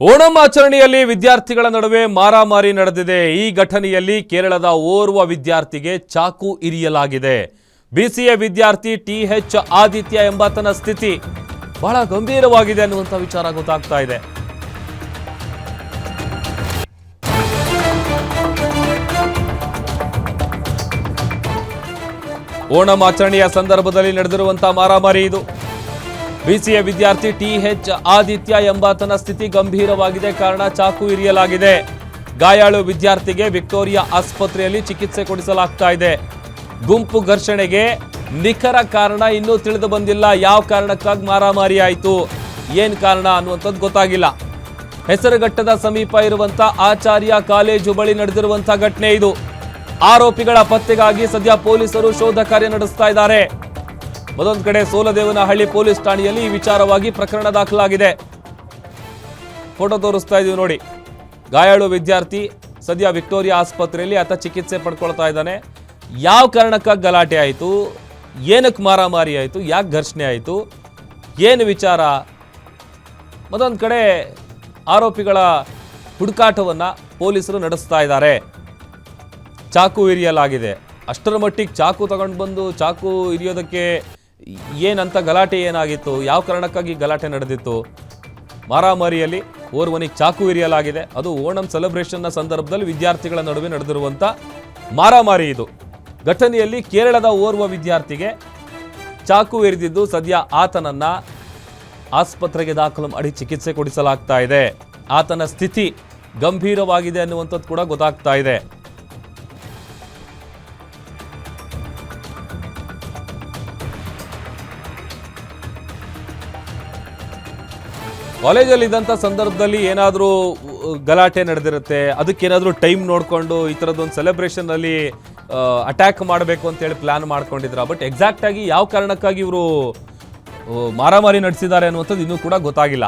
ಓಣಂ ಆಚರಣೆಯಲ್ಲಿ ವಿದ್ಯಾರ್ಥಿಗಳ ನಡುವೆ ಮಾರಾಮಾರಿ ನಡೆದಿದೆ. ಈ ಘಟನೆಯಲ್ಲಿ ಕೇರಳದ ಓರ್ವ ವಿದ್ಯಾರ್ಥಿಗೆ ಚಾಕು ಇರಿಯಲಾಗಿದೆ. ಬಿಸಿಎ ವಿದ್ಯಾರ್ಥಿ ಟಿ ಎಚ್ ಆದಿತ್ಯ ಎಂಬಾತನ ಸ್ಥಿತಿ ಬಹಳ ಗಂಭೀರವಾಗಿದೆ ಅನ್ನುವಂಥ ವಿಚಾರ ಗೊತ್ತಾಗ್ತಾ ಇದೆ. ಓಣಂ ಆಚರಣೆಯ ಸಂದರ್ಭದಲ್ಲಿ ನಡೆದಿರುವಂತಹ ಮಾರಾಮಾರಿ ಇದು. ಬಿಸಿಎ ವಿದ್ಯಾರ್ಥಿ ಟಿ ಎಚ್ ಆದಿತ್ಯ ಎಂಬಾತನ ಸ್ಥಿತಿ ಗಂಭೀರವಾಗಿದೆ. ಕಾರಣ ಚಾಕು ಇರಿಯಲಾಗಿದೆ. ಗಾಯಾಳು ವಿದ್ಯಾರ್ಥಿಗೆ ವಿಕ್ಟೋರಿಯಾ ಆಸ್ಪತ್ರೆಯಲ್ಲಿ ಚಿಕಿತ್ಸೆ ಕೊಡಿಸಲಾಗ್ತಾ ಇದೆ. ಗುಂಪು ಘರ್ಷಣೆಗೆ ನಿಖರ ಕಾರಣ ಇನ್ನೂ ತಿಳಿದು ಬಂದಿಲ್ಲ. ಯಾವ ಕಾರಣಕ್ಕಾಗಿ ಮಾರಾಮಾರಿ ಆಯಿತು? ಏನ್ ಕಾರಣ ಅನ್ನುವಂಥದ್ದು ಗೊತ್ತಾಗಿಲ್ಲ. ಹೆಸರುಘಟ್ಟದ ಸಮೀಪ ಇರುವಂಥ ಆಚಾರ್ಯ ಕಾಲೇಜು ಬಳಿ ನಡೆದಿರುವಂಥ ಘಟನೆ ಇದು. ಆರೋಪಿಗಳ ಪತ್ತೆಗಾಗಿ ಸದ್ಯ ಪೊಲೀಸರು ಶೋಧ ಕಾರ್ಯ ನಡೆಸ್ತಾ ಇದ್ದಾರೆ. ಮತ್ತೊಂದು ಕಡೆ ಸೋಲದೇವನಹಳ್ಳಿ ಪೊಲೀಸ್ ಠಾಣೆಯಲ್ಲಿ ಈ ವಿಚಾರವಾಗಿ ಪ್ರಕರಣ ದಾಖಲಾಗಿದೆ. ಫೋಟೋ ತೋರಿಸ್ತಾ ಇದೀವಿ ನೋಡಿ. ಗಾಯಾಳು ವಿದ್ಯಾರ್ಥಿ ಸದ್ಯ ವಿಕ್ಟೋರಿಯಾ ಆಸ್ಪತ್ರೆಯಲ್ಲಿ ಆತ ಚಿಕಿತ್ಸೆ ಪಡ್ಕೊಳ್ತಾ ಇದ್ದಾನೆ. ಯಾವ ಕಾರಣಕ್ಕಾಗಿ ಗಲಾಟೆ ಆಯಿತು? ಏನಕ್ಕೆ ಮಾರಾಮಾರಿ ಆಯಿತು? ಯಾಕೆ ಘರ್ಷಣೆ ಆಯಿತು? ಏನು ವಿಚಾರ? ಮತ್ತೊಂದು ಕಡೆ ಆರೋಪಿಗಳ ಹುಡುಕಾಟವನ್ನು ಪೊಲೀಸರು ನಡೆಸ್ತಾ ಇದ್ದಾರೆ. ಚಾಕು ಇರಿಯಲಾಗಿದೆ ಅಷ್ಟರ ಮಟ್ಟಿಗೆ ಚಾಕು ತಗೊಂಡು ಬಂದು ಚಾಕು ಇರಿಯೋದಕ್ಕೆ ಏನಂತ ಗಲಾಟೆ ಏನಾಗಿತ್ತು? ಯಾವ ಕಾರಣಕ್ಕಾಗಿ ಗಲಾಟೆ ನಡೆದಿತ್ತು? ಮಾರಾಮಾರಿಯಲ್ಲಿ ಓರ್ವನಿಗೆ ಚಾಕು ಇರಿಯಲಾಗಿದೆ. ಅದು ಓಣಂ ಸೆಲೆಬ್ರೇಷನ್ನ ಸಂದರ್ಭದಲ್ಲಿ ವಿದ್ಯಾರ್ಥಿಗಳ ನಡುವೆ ನಡೆದಿರುವಂಥ ಮಾರಾಮಾರಿ ಇದು. ಘಟನೆಯಲ್ಲಿ ಕೇರಳದ ಓರ್ವ ವಿದ್ಯಾರ್ಥಿಗೆ ಚಾಕು ಇರಿದಿದ್ದು ಸದ್ಯ ಆತನನ್ನು ಆಸ್ಪತ್ರೆಗೆ ದಾಖಲು ಮಾಡಿ ಚಿಕಿತ್ಸೆ ಕೊಡಿಸಲಾಗ್ತಾ ಇದೆ. ಆತನ ಸ್ಥಿತಿ ಗಂಭೀರವಾಗಿದೆ ಅನ್ನುವಂಥದ್ದು ಕೂಡ ಗೊತ್ತಾಗ್ತಾ ಇದೆ. ಕಾಲೇಜಲ್ಲಿ ಇದ್ದಂಥ ಸಂದರ್ಭದಲ್ಲಿ ಏನಾದರೂ ಗಲಾಟೆ ನಡೆದಿರುತ್ತೆ, ಅದಕ್ಕೇನಾದರೂ ಟೈಮ್ ನೋಡಿಕೊಂಡು ಈ ಥರದ್ದೊಂದು ಸೆಲೆಬ್ರೇಷನಲ್ಲಿ ಅಟ್ಯಾಕ್ ಮಾಡಬೇಕು ಅಂತೇಳಿ ಪ್ಲ್ಯಾನ್ ಮಾಡ್ಕೊಂಡಿದ್ರ? ಬಟ್ ಎಕ್ಸಾಕ್ಟಾಗಿ ಯಾವ ಕಾರಣಕ್ಕಾಗಿ ಇವರು ಮಾರಾಮಾರಿ ನಡೆಸಿದ್ದಾರೆ ಅನ್ನುವಂಥದ್ದು ಇನ್ನೂ ಕೂಡ ಗೊತ್ತಾಗಿಲ್ಲ.